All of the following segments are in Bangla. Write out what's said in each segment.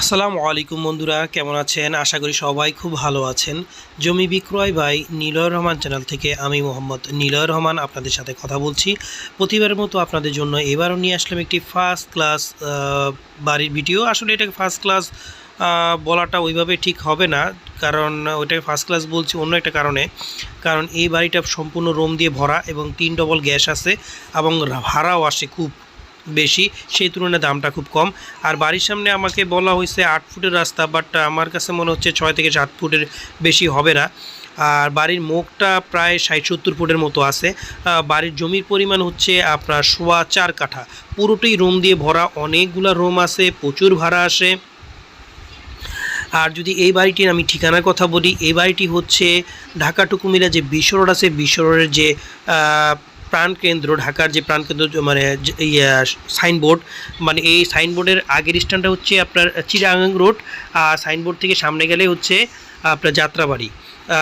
আসসালামু আলাইকুম বন্ধুরা, কেমন আছেন? আশা করি সবাই খুব ভালো আছেন। জমি বিক্রয় বাই নীলয় রহমান চ্যানেল থেকে আমি মোহাম্মদ নীলয় রহমান আপনাদের সাথে কথা বলছি। প্রতিবারের মতো আপনাদের জন্য এবারও নিয়ে আসলাম একটি ফার্স্ট ক্লাস বাড়ির ভিডিও আসলে এটাকে ফার্স্ট ক্লাস বলাটা ওইভাবে ঠিক হবে না, কারণ ওইটাকে ফার্স্ট ক্লাস বলছি অন্য একটা কারণে। কারণ এই বাড়িটা সম্পূর্ণ রোম দিয়ে ভরা এবং তিন ডবল গ্যাস আছে এবং ভাড়াও আসে খুব বেশি, সেই তুলনায় দামটা খুব কম। আর বাড়ির সামনে আমাকে বলা হয়েছে আট ফুটের রাস্তা বাট আমার কাছে মনে হচ্ছে ছয় থেকে সাত ফুটের বেশি হবে না। আর বাড়ির মুখটা প্রায় ষাট সত্তর ফুটের মতো আছে। বাড়ির জমির পরিমাণ হচ্ছে আপনার সোয়া চার কাঠা। পুরোটাই রুম দিয়ে ভরা, অনেকগুলা রুম আছে, প্রচুর ভাড়া আসে। আর যদি এই বাড়িটির আমি ঠিকানার কথা বলি, এই বাড়িটি হচ্ছে ঢাকা টু কুমিল্লা যে বিশ্ব রোড আছে বিশ্ব রোডের যে প্রাণকেন্দ্র, ঢাকার যে প্রাণকেন্দ্র মানে সাইনবোর্ড মানে এই সাইনবোর্ডের আগের স্ট্যান্ডটা হচ্ছে আপনার চিরাঙ্গাং রোড, আর সাইনবোর্ড থেকে সামনে গেলে হচ্ছে আপনার যাত্রাবাড়ি।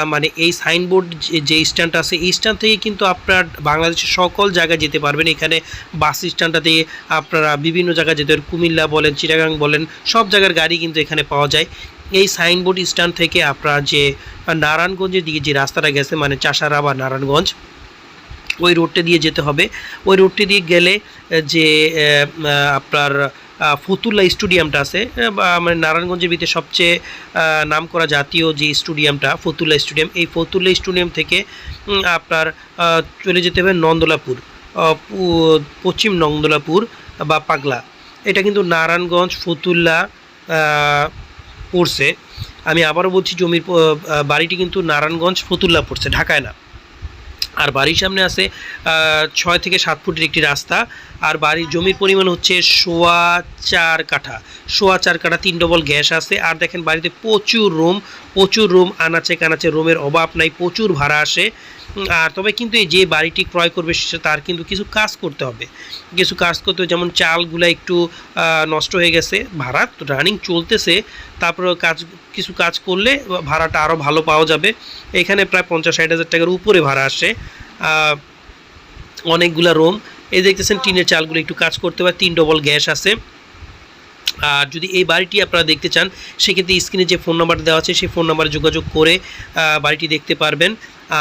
মানে এই সাইনবোর্ড যে- যে স্ট্যান্ড আছে, এই স্ট্যান্ড থেকে কিন্তু আপনার বাংলাদেশের সকল জায়গায় যেতে পারবেন। এখানে বাস স্ট্যান্ডটা থেকে আপনারা বিভিন্ন জায়গায় যেতে কুমিল্লা বলেন চিটাগাং বলেন, সব জায়গার গাড়ি কিন্তু এখানে পাওয়া যায়। এই সাইনবোর্ড স্ট্যান্ড থেকে আপনার যে, নারায়ণগঞ্জের দিকে যে রাস্তাটা গেছে মানে চাষারা বা নারায়ণগঞ্জ ওই রোডটা দিয়ে যেতে হবে। ওই রোডটি দিয়ে গেলে যে আপনার ফতুল্লা স্টেডিয়ামটা আছে মানে নারায়ণগঞ্জের ভিতরে সবচেয়ে নাম করা জাতীয় যে স্টেডিয়ামটা, ফতুল্লা স্টেডিয়াম, এই ফতুল্লা স্টেডিয়াম থেকে আপনার চলে যেতে হবে নন্দলাপুর পশ্চিম নন্দলাপুর বা পাগলা। এটা কিন্তু নারায়ণগঞ্জ ফতুল্লা পড়ছে। আমি আবারও বলছি, জমির বাড়িটি কিন্তু নারায়ণগঞ্জ ফতুল্লা পড়ছে, ঢাকায় না। আর বাড়ির সামনে আছে ছয় থেকে সাত ফুটের একটি রাস্তা। আর বাড়ির জমির পরিমাণ হচ্ছে সোয়া চার কাঠা। সোয়া চার কাঠা, তিন ডবল গ্যাস আছে। আর দেখেন বাড়িতে প্রচুর রুম প্রচুর রুম, আনাচে কানাচে রুমের অভাব নাই, প্রচুর ভাড়া আসে। আর তবে কিন্তু এই যে বাড়িটি ক্রয় করবে সে তার কিন্তু কিছু কাজ করতে হবে। কিছু কাজ করতে যেমন চালগুলো একটু নষ্ট হয়ে গেছে, ভাড়া রানিং চলতেছে, তারপরে কাজ, কিছু কাজ করলে ভাড়াটা আরও ভালো পাওয়া যাবে। এখানে প্রায় পঞ্চাশ ষাট হাজার টাকার উপরে ভাড়া আসে। অনেকগুলা রুম এই দেখতেছেন টিনের চালগুলো একটু কাজ করতে পারে তিন ডবল গ্যাস আছে। আর যদি এই বাড়িটি আপনারা দেখতে চান, সেক্ষেত্রে স্ক্রিনে যে ফোন নাম্বার দেওয়া আছে, সেই ফোন নাম্বারে যোগাযোগ করে বাড়িটি দেখতে পারবেন।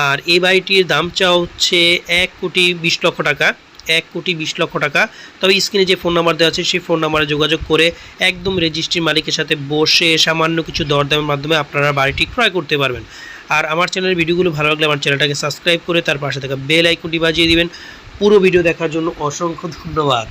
আর এই বাড়িটির দাম চাওয়া হচ্ছে এক কোটি বিশ লক্ষ টাকা, এক কোটি বিশ লক্ষ টাকা। তবে স্ক্রিনে যে ফোন নাম্বার দেওয়া আছে, সেই ফোন নাম্বারে যোগাযোগ করে একদম রেজিস্ট্রির মালিকের সাথে বসে সামান্য কিছু দরদামের মাধ্যমে আপনারা বাড়িটি ক্রয় করতে পারবেন। আর আমার চ্যানেলের ভিডিওগুলো ভালো লাগলে আমার চ্যানেলটাকে সাবস্ক্রাইব করে তার পাশে থাকা বেল আইকনটি বাজিয়ে দিবেন। পুরো ভিডিও দেখার জন্য অসংখ্য ধন্যবাদ।